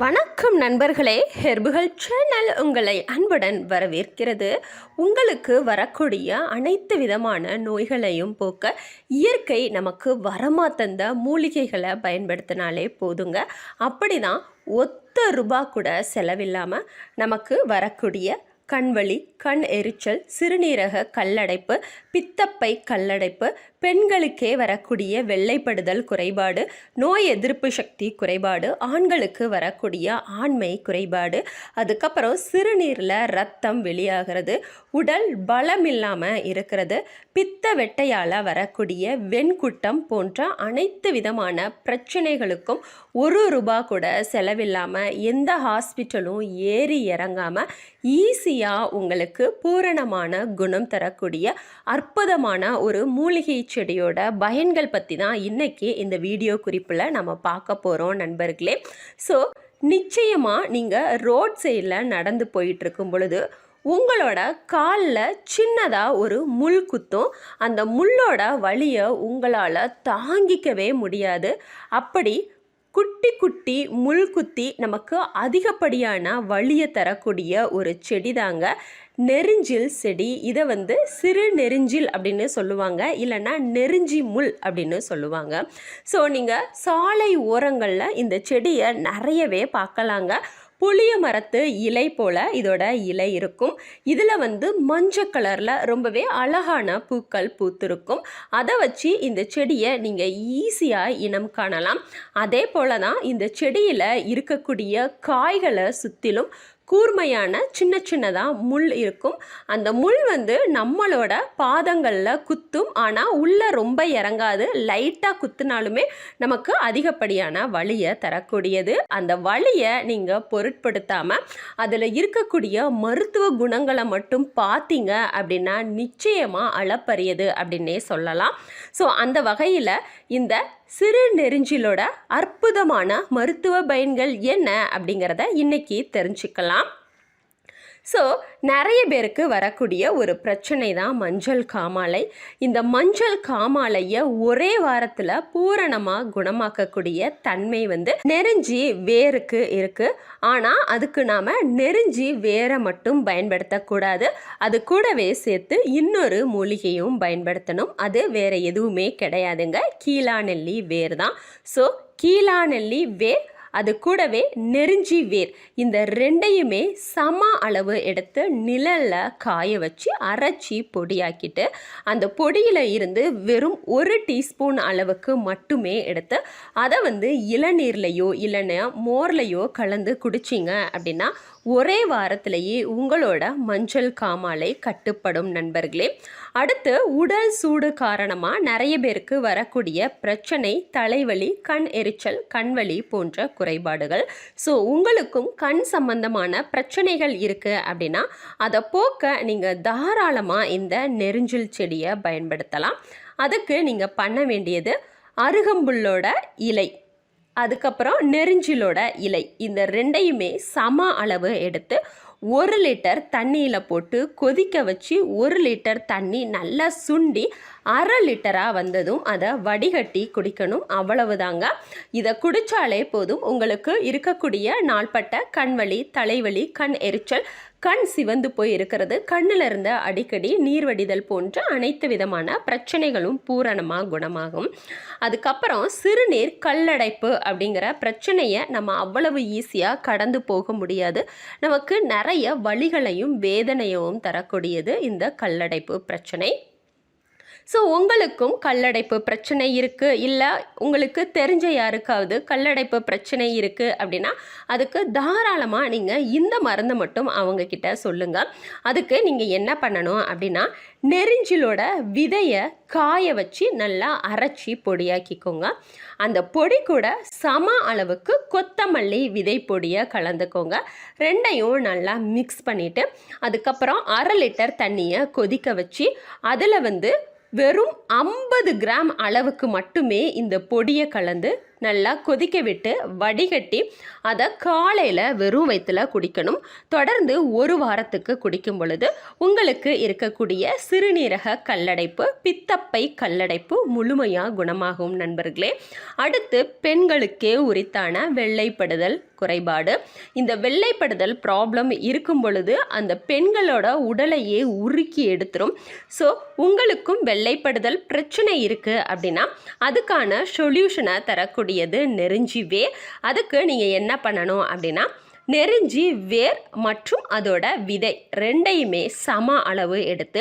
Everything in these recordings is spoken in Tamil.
வணக்கம் நண்பர்களே ஹெர்புகள் சேனல் உங்களை அன்புடன் வரவேற்கிறது. உங்களுக்கு வரக்கூடிய அனைத்து விதமான நோய்களையும் போக்க இயற்கை நமக்கு வரமாக தந்த மூலிகைகளை பயன்படுத்தினாலே போதுங்க. அப்படிதான் ஒத்த ரூபா கூட செலவில்லாமல் நமக்கு வரக்கூடிய கண்வலி கண் எரிச்சல் சிறுநீரக கல்லடைப்பு பித்தப்பை கல்லடைப்பு பெண்களுக்கே வரக்கூடிய வெள்ளைப்படுதல் குறைபாடு நோய் எதிர்ப்பு சக்தி குறைபாடு ஆண்களுக்கு வரக்கூடிய ஆண்மை குறைபாடு அதுக்கப்புறம் சிறுநீரில் ரத்தம் வெளியாகிறது உடல் பலம் இல்லாமல் இருக்கிறது பித்த வெட்டையால் வரக்கூடிய வெண்குட்டம் போன்ற அனைத்து விதமான பிரச்சனைகளுக்கும் ஒரு ரூபா கூட செலவில்லாமல் எந்த ஹாஸ்பிட்டலும் ஏறி இறங்காமல் இயற்கையாக உங்களுக்கு பூரணமான குணம் தரக்கூடிய அற்புதமான ஒரு மூலிகை செடியோட பயன்கள் பற்றி தான் இன்றைக்கி இந்த வீடியோ குறிப்பில் நம்ம பார்க்க போகிறோம் நண்பர்களே. ஸோ நிச்சயமாக நீங்கள் ரோட் சைடில் நடந்து போயிட்டுருக்கும் பொழுது உங்களோட காலில் சின்னதாக ஒரு முள் குத்தும். அந்த முள்ளோட வழியை உங்களால் தாங்கிக்கவே முடியாது. அப்படி குட்டி குட்டி முள் குத்தி நமக்கு அதிகப்படியான வழியை தரக்கூடிய ஒரு செடி தாங்க. நெருஞ்சில் செடி. இதை வந்து சிறு நெருஞ்சில் அப்படின்னு சொல்லுவாங்க. இல்லைன்னா நெருஞ்சி முள் அப்படின்னு சொல்லுவாங்க. ஸோ நீங்கள் சாலை ஓரங்களில் இந்த செடியை நிறையவே பார்க்கலாங்க. புளிய மரத்து இலை போல் இதோட இலை இருக்கும். இதில் வந்து மஞ்சள் கலரில் ரொம்பவே அழகான பூக்கள் பூத்திருக்கும். அதை வச்சு இந்த செடியை நீங்கள் ஈஸியாக இனம் காணலாம். அதே போல் தான் இந்த செடியில் இருக்கக்கூடிய காய்களை சுற்றிலும் கூர்மையான சின்ன சின்னதாக முள் இருக்கும். அந்த முள் வந்து நம்மளோட பாதங்களில் குத்தும். ஆனால் உள்ளே ரொம்ப இறங்காது. லைட்டாக குத்துனாலுமே நமக்கு அதிகப்படியான வலியை தரக்கூடியது. அந்த வலியை நீங்கள் பொருட்படுத்தாமல் அதில் இருக்கக்கூடிய மருத்துவ குணங்களை மட்டும் பார்த்தீங்க அப்படின்னா நிச்சயமாக அளப்பரியது அப்படின்னே சொல்லலாம். ஸோ அந்த வகையில் இந்த சிறு நெருஞ்சிலோட அற்புதமான மருத்துவ பயன்கள் என்ன அப்படிங்கிறத இன்னைக்கு தெரிஞ்சுக்கலாம். ஸோ நிறைய பேருக்கு வரக்கூடிய ஒரு பிரச்சனை தான் மஞ்சள் காமாலை. இந்த மஞ்சள் காமாலையை ஒரே வாரத்தில் பூரணமாக குணமாக்கக்கூடிய தன்மை வந்து நெருஞ்சி வேருக்கு இருக்குது ஆனால் அதுக்கு நாம் நெருஞ்சி வேரை மட்டும் பயன்படுத்தக்கூடாது. அது கூடவே சேர்த்து இன்னொரு மூலிகையும் பயன்படுத்தணும். அது வேறு எதுவுமே கிடையாதுங்க. கீழாநெல்லி வேர் தான். ஸோ கீழாநெல்லி வேர் அது கூடவே நெருஞ்சி வேர். இந்த ரெண்டையுமே சம அளவு எடுத்து நிழலில் காய வச்சு அரைச்சி பொடியாக்கிட்டு அந்த பொடியில் இருந்து வெறும் ஒரு டீஸ்பூன் அளவுக்கு மட்டுமே எடுத்து அதை வந்து இளநீர்லையோ இல்லைன்னா மோர்லையோ கலந்து குடிச்சிங்க அப்படின்னா ஒரே வாரத்திலேயே உங்களோட மஞ்சள் காமாலை கட்டுப்படும் நண்பர்களே. அடுத்து உடல் சூடு காரணமாக நிறைய பேருக்கு வரக்கூடிய பிரச்சனை தலைவலி கண் எரிச்சல் கண்வலி போன்ற குறைபாடுகள். ஸோ உங்களுக்கும் கண் சம்பந்தமான பிரச்சனைகள் இருக்குது அப்படின்னா அதை போக்க நீங்கள் தாராளமாக இந்த நெருஞ்சில் செடியை பயன்படுத்தலாம். அதுக்கு நீங்கள் பண்ண வேண்டியது அருகம்புல்லோட இலை. அதுக்கப்புறம் நெருஞ்சிலோட இலை. இந்த ரெண்டையுமே சம அளவு எடுத்து ஒரு லிட்டர் தண்ணியில் போட்டு கொதிக்க வச்சு ஒரு லிட்டர் தண்ணி நல்லா சுண்டி அரை லிட்டராக வந்ததும் அதை வடிகட்டி குடிக்கணும். அவ்வளவுதாங்க. இதை குடித்தாலே போதும். உங்களுக்கு இருக்கக்கூடிய நாள்பட்ட கண்வலி தலைவலி கண் எரிச்சல் கண் சிவந்து போய் இருக்கிறது. கண்ணில் இருந்த அடிக்கடி நீர்வடிதல் போன்ற அனைத்து விதமான பிரச்சனைகளும் பூரணமாக குணமாகும். அதுக்கப்புறம் சிறுநீர் கல்லடைப்பு அப்படிங்கிற பிரச்சனையை நம்ம அவ்வளவு ஈஸியாக கடந்து போக முடியாது. நமக்கு நிறைய வழிகளையும் வேதனையும் தரக்கூடியது இந்த கல்லடைப்பு பிரச்சனை. ஸோ உங்களுக்கும் கல்லடைப்பு பிரச்சனை இருக்குது இல்லை உங்களுக்கு தெரிஞ்ச யாருக்காவது கல்லடைப்பு பிரச்சனை இருக்குது அப்படின்னா அதுக்கு தாராளமாக நீங்கள் இந்த மருந்தை மட்டும் அவங்கக்கிட்ட சொல்லுங்கள் அதுக்கு நீங்கள் என்ன பண்ணணும் அப்படின்னா நெரிஞ்சிலோட விதையை காய வச்சு நல்லா அரைச்சி பொடியாக்கிக்கோங்க. அந்த பொடி கூட சம அளவுக்கு கொத்தமல்லி விதை பொடியை கலந்துக்கோங்க. ரெண்டையும் நல்லா மிக்ஸ் பண்ணிவிட்டு அதுக்கப்புறம் அரை லிட்டர் தண்ணியை கொதிக்க வச்சு அதில் வந்து வெறும் ஐம்பது கிராம் அளவுக்கு மட்டுமே இந்த பொடியை கலந்து நல்லா கொதிக்க விட்டு வடிகட்டி அதை காலையில் வெறும் வயிற்றுல குடிக்கணும். தொடர்ந்து ஒரு வாரத்துக்கு குடிக்கும் பொழுது உங்களுக்கு இருக்கக்கூடிய சிறுநீரக கல்லடைப்பு பித்தப்பை கல்லடைப்பு முழுமையாக குணமாகும் நண்பர்களே. அடுத்து பெண்களுக்கே உரித்தான வெள்ளைப்படுதல் குறைபாடு. இந்த வெள்ளைப்படுதல் ப்ராப்ளம் இருக்கும் பொழுது அந்த பெண்களோட உடலையே உருக்கி எடுத்துரும். ஸோ உங்களுக்கும் வெள்ளைப்படுதல் பிரச்சனை இருக்குது அப்படின்னா அதுக்கான சொல்யூஷனை தரக்கூடியது நெருஞ்சி வேர். அதுக்கு நீங்கள் என்ன பண்ணணும் அப்படின்னா நெருஞ்சி வேர் மற்றும் அதோட விதை ரெண்டையுமே சம அளவு எடுத்து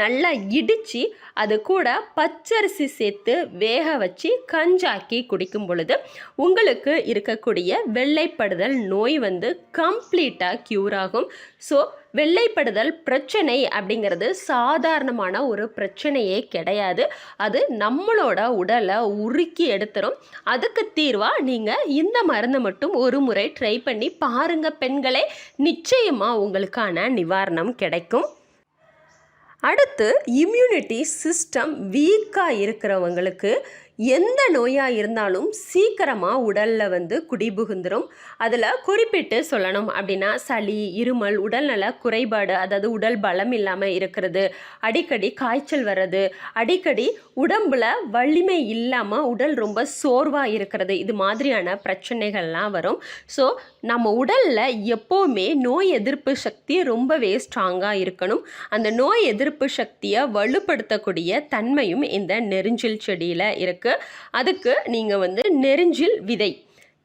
நல்லா இடித்து அது கூட பச்சரிசி சேர்த்து வேக வச்சு கஞ்சாக்கி குடிக்கும் பொழுது உங்களுக்கு இருக்கக்கூடிய வெள்ளைப்படுதல் நோய் வந்து கம்ப்ளீட்டாக க்யூர் ஆகும். ஸோ வெள்ளைப்படுதல் பிரச்சனை அப்படிங்கிறது சாதாரணமான ஒரு பிரச்சனையே கிடையாது. அது நம்மளோட உடலை உருக்கி எடுத்துரும். அதுக்கு தீர்வாக நீங்கள் இந்த மருந்தை மட்டும் ஒரு முறை ட்ரை பண்ணி பாருங்கள் பெண்களே. நிச்சயமாக உங்களுக்கான நிவாரணம் கிடைக்கும். அடுத்து இம்யூனிட்டி சிஸ்டம் வீக்காக இருக்கிறவங்களுக்கு எந்த நோயாக இருந்தாலும் சீக்கிரமாக உடலில் வந்து குடிபுகுந்துடும் அதில் குறிப்பிட்டு சொல்லணும் அப்படின்னா சளி இருமல் உடல்நல குறைபாடு அதாவது உடல் பலம் இல்லாமல் இருக்கிறது அடிக்கடி காய்ச்சல் வர்றது அடிக்கடி உடம்புல வலிமை இல்லாமல் உடல் ரொம்ப சோர்வாக இருக்கிறது இது மாதிரியான பிரச்சனைகள்லாம் வரும். ஸோ நம்ம உடலில் எப்போவுமே நோய் எதிர்ப்பு சக்தி ரொம்பவே ஸ்ட்ராங்காக இருக்கணும். அந்த நோய் எதிர்ப்பு சக்தியை வலுப்படுத்தக்கூடிய தன்மையும் இந்த நெருஞ்சில் செடியில் இருக்குது அதுக்கு நீங்கள் வந்து நெருஞ்சில் விதை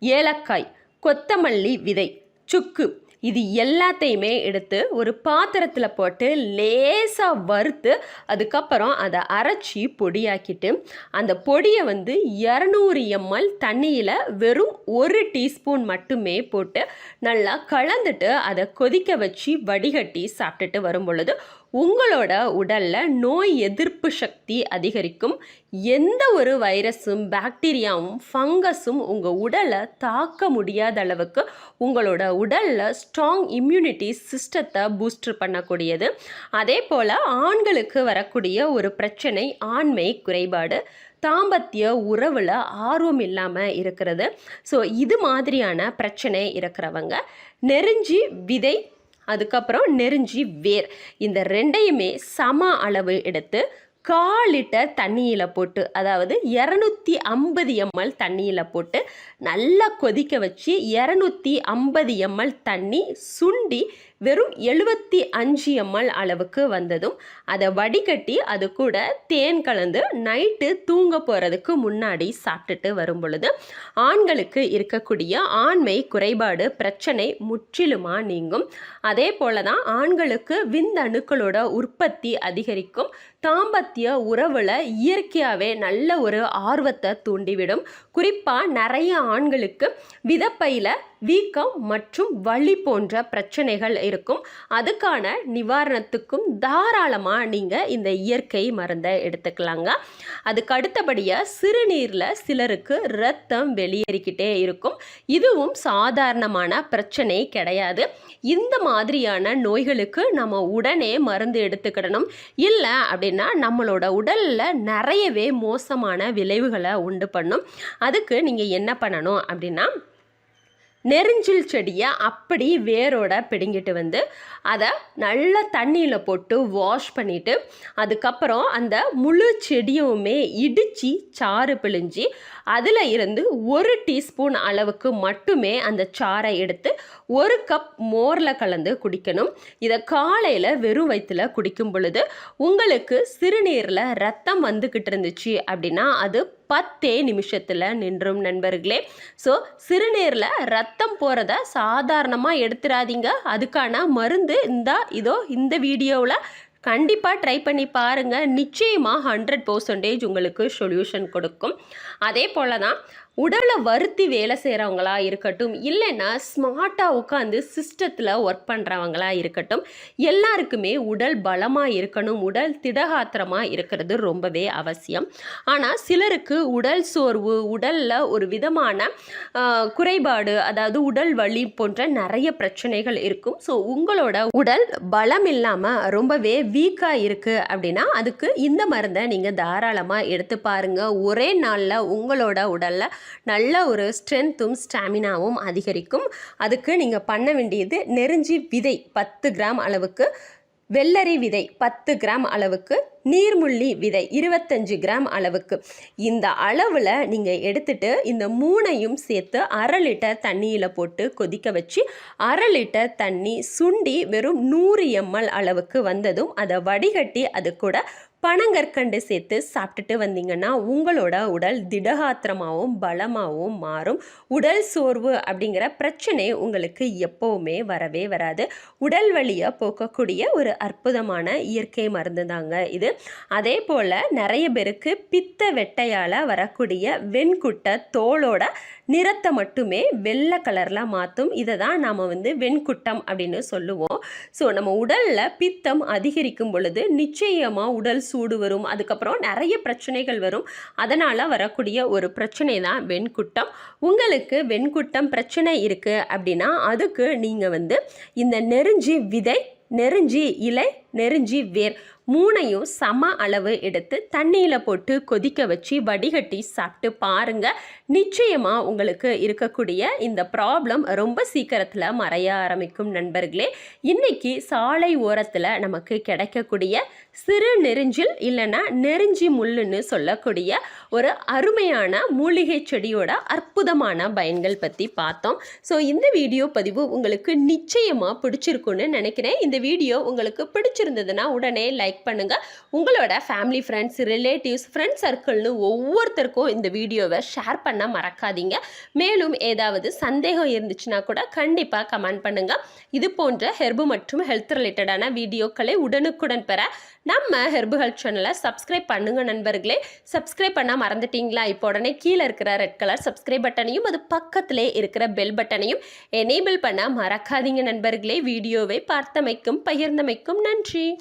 ஏலக்காய் கொத்தமல்லி விதை சுக்கு இது எல்லாத்தையுமே எடுத்து ஒரு பாத்திரத்தில் போட்டு லேசாக வறுத்து அதுக்கப்புறம் அதை அரைச்சி பொடியாக்கிட்டு அந்த பொடியை வந்து இரநூறு எம்எல் தண்ணியில் வெறும் ஒரு டீஸ்பூன் மட்டுமே போட்டு நல்லா கலந்துட்டு அதை கொதிக்க வச்சு வடிகட்டி சாப்பிட்டுட்டு வரும் பொழுது உங்களோட உடலில் நோய் எதிர்ப்பு சக்தி அதிகரிக்கும். எந்த ஒரு வைரஸும் பாக்டீரியாவும் ஃபங்கஸும் உங்கள் உடலை தாக்க முடியாத அளவுக்கு உங்களோட உடலில் ஸ்ட்ராங் இம்யூனிட்டி சிஸ்டத்தை பூஸ்டர் பண்ணக்கூடியது. அதே போல் ஆண்களுக்கு வரக்கூடிய ஒரு பிரச்சனை ஆண்மை குறைபாடு தாம்பத்திய உறவில் ஆர்வம் இல்லாமல் இருக்கிறது. ஸோ இது மாதிரியான பிரச்சனை இருக்கிறவங்க நெருஞ்சி விதை அதுக்கப்புறம் நெருஞ்சி வேர். இந்த ரெண்டையுமே சம அளவு எடுத்து கால் லிட்டர் தண்ணியில் போட்டு அதாவது இரநூத்தி ஐம்பது எம்எல் தண்ணியில் போட்டு நல்லா கொதிக்க வச்சு இரநூத்தி ஐம்பது எம்எல் தண்ணி சுண்டி வெறும் எழுபத்தி அஞ்சு எம்எல் அளவுக்கு வந்ததும் அதை வடிகட்டி அது கூட தேன் கலந்து நைட்டு தூங்க போகிறதுக்கு முன்னாடி சாப்பிட்டுட்டு வரும் பொழுது ஆண்களுக்கு இருக்கக்கூடிய ஆண்மை குறைபாடு பிரச்சனை முற்றிலுமாக நீங்கும். அதே போல தான் ஆண்களுக்கு விந்தணுக்களோட உற்பத்தி அதிகரிக்கும். தாம்பத்திய உறவில் இயற்கையாகவே நல்ல ஒரு ஆர்வத்தை தூண்டிவிடும். குறிப்பாக நிறைய ஆண்களுக்கு விதப்பையில் வீக்கம் மற்றும் வலி போன்ற பிரச்சனைகள் இருக்கும். அதுக்கான நிவாரணத்துக்கும் தாராளமாக நீங்கள் இந்த இயற்கை மருந்தை எடுத்துக்கலாங்க. அதுக்கு அடுத்தபடியாக சிறுநீரில் சிலருக்கு ரத்தம் வெளியேறிக்கிட்டே இருக்கும். இதுவும் சாதாரணமான பிரச்சனை கிடையாது. இந்த மாதிரியான நோய்களுக்கு நம்ம உடனே மருந்து எடுத்துக்கிடணும். இல்லை அப்படின்னா நம்மளோட உடலில் நிறையவே மோசமான விளைவுகளை உண்டு பண்ணும். அதுக்கு நீங்கள் என்ன பண்ணணும் அப்படின்னா நெருஞ்சில் செடியை அப்படி வேரோட பிடுங்கிட்டு வந்து அதை நல்ல தண்ணியில் போட்டு வாஷ் பண்ணிவிட்டு அதுக்கப்புறம் அந்த முழு செடியுமே இடித்து சாறு பிழிஞ்சு அதில் இருந்து ஒரு டீஸ்பூன் அளவுக்கு மட்டுமே அந்த சாறை எடுத்து ஒரு கப் மோரில் கலந்து குடிக்கணும். இதை காலையில் வெறும் வயிற்றில் குடிக்கும் பொழுது உங்களுக்கு சிறுநீரில் ரத்தம் வந்துக்கிட்டு இருந்துச்சு அப்படின்னா அது பத்தே நிமிஷத்தில் நின்றும் நண்பர்களே. ஸோ சிறுநீரில் ரத்தம் போகிறத சாதாரணமாக எடுத்துடாதீங்க அதுக்கான மருந்து இந்தா இதோ இந்த வீடியோவில் கண்டிப்பாக ட்ரை பண்ணி பாருங்கள் நிச்சயமாக ஹண்ட்ரட் பர்சன்டேஜ் உங்களுக்கு சொல்யூஷன் கொடுக்கும். அதே போல் தான் உடலை வருத்தி வேலை செய்கிறவங்களா இருக்கட்டும் இல்லைன்னா ஸ்மார்ட்டாக உட்காந்து சிஸ்டத்தில் ஒர்க் பண்ணுறவங்களா இருக்கட்டும் எல்லாருக்குமே உடல் பலமாக இருக்கணும் உடல் திடகாத்திரமாக இருக்கிறது ரொம்பவே அவசியம். ஆனால் சிலருக்கு உடல் சோர்வு உடலில் ஒரு விதமான குறைபாடு அதாவது உடல் வலி போன்ற நிறைய பிரச்சனைகள் இருக்கும். ஸோ உங்களோட உடல் பலம் இல்லாமல் ரொம்பவே வீக்காக இருக்குது அப்படின்னா அதுக்கு இந்த மருந்தை நீங்கள் தாராளமாக எடுத்து பாருங்கள் ஒரே நாளில் உங்களோட உடலில் நல்ல ஒரு ஸ்ட்ரென்த்தும் ஸ்டாமினாவும் அதிகரிக்கும். அதுக்கு நீங்கள் பண்ண வேண்டியது நெருஞ்சி விதை பத்து கிராம் அளவுக்கு வெள்ளரி விதை பத்து கிராம் அளவுக்கு நீர்முள்ளி விதை இருபத்தஞ்சு கிராம் அளவுக்கு. இந்த அளவில் நீங்கள் எடுத்துட்டு இந்த மூணையும் சேர்த்து அரை லிட்டர் தண்ணியில் போட்டு கொதிக்க வச்சு அரை லிட்டர் தண்ணி சுண்டி வெறும் நூறு எம்எல் அளவுக்கு வந்ததும் அதை வடிகட்டி அது கூட பனங்கற்கண்டு சேர்த்து சாப்பிட்டுட்டு வந்தீங்கன்னா உங்களோட உடல் திடகாத்திரமாகவும் பலமாகவும் மாறும். உடல் சோர்வு அப்படிங்கிற பிரச்சனை உங்களுக்கு எப்போவுமே வரவே வராது. உடல் வழியை போக்கக்கூடிய ஒரு அற்புதமான இயற்கை மருந்து தாங்க இது. அதே போல் நிறைய பேருக்கு பித்த வெட்டையால் வரக்கூடிய வெண்குட்டை தோலோட நிறத்தை மட்டுமே வெள்ளை கலரில் மாற்றும் இதை தான் நாம் வந்து வெண்குட்டம் அப்படின்னு சொல்லுவோம். ஸோ நம்ம உடலில் பித்தம் அதிகரிக்கும் பொழுது நிச்சயமாக உடல் சூடு வரும். அதுக்கப்புறம் நிறைய பிரச்சனைகள் வரும். அதனால் வரக்கூடிய ஒரு பிரச்சனை தான் வெண்குட்டம். உங்களுக்கு வெண்குட்டம் பிரச்சனை இருக்குது அப்படின்னா அதுக்கு நீங்கள் வந்து இந்த நெருஞ்சி விதை நெருஞ்சி இலை நெருஞ்சி வேர். மூணையும் சம அளவு எடுத்து தண்ணியில் போட்டு கொதிக்க வச்சு வடிகட்டி சாப்பிட்டு பாருங்கள் நிச்சயமாக உங்களுக்கு இருக்கக்கூடிய இந்த ப்ராப்ளம் ரொம்ப சீக்கிரத்தில் மறைய ஆரம்பிக்கும் நண்பர்களே. இன்றைக்கி சாலை ஓரத்தில் நமக்கு கிடைக்கக்கூடிய சிறு நெருஞ்சில் இல்லைன்னா நெருஞ்சி முள்ளுன்னு சொல்லக்கூடிய ஒரு அருமையான மூலிகை செடியோட அற்புதமான பயன்கள் பற்றி பார்த்தோம். ஸோ இந்த வீடியோ பதிவு உங்களுக்கு நிச்சயமாக பிடிச்சிருக்குன்னு நினைக்கிறேன். இந்த வீடியோ உங்களுக்கு பிடிச்சிருந்ததுன்னா உடனே லைக் பண்ணுங்கள் உங்களோட ஃபேமிலி ஃப்ரெண்ட்ஸ் ரிலேட்டிவ்ஸ் ஃப்ரெண்ட்ஸ் சர்க்கிள்னு ஒவ்வொருத்தருக்கும் இந்த வீடியோவை ஷேர் பண்ண மறக்காதீங்க. மேலும் ஏதாவது சந்தேகம் இருந்துச்சுன்னா கூட கண்டிப்பாக கமெண்ட் பண்ணுங்கள் இது போன்ற ஹெர்பு மற்றும் ஹெல்த் ரிலேட்டடான வீடியோக்களை உடனுக்குடன் பெற நம்ம ஹெர்பு ஹெல்த் சேனலை சப்ஸ்கிரைப் பண்ணுங்கள் நண்பர்களே. சப்ஸ்கிரைப் பண்ண மறந்துட்டீங்களா? இப்போ உடனே கீழே இருக்கிற ரெட் கலர் சப்ஸ்கிரைப் பட்டனையும் அது பக்கத்திலே இருக்கிற பெல் பட்டனையும் எனேபிள் பண்ண மறக்காதீங்க நண்பர்களே. வீடியோவை பார்த்தமைக்கும் பகிர்ந்தமைக்கும் நன்றி. Gucci.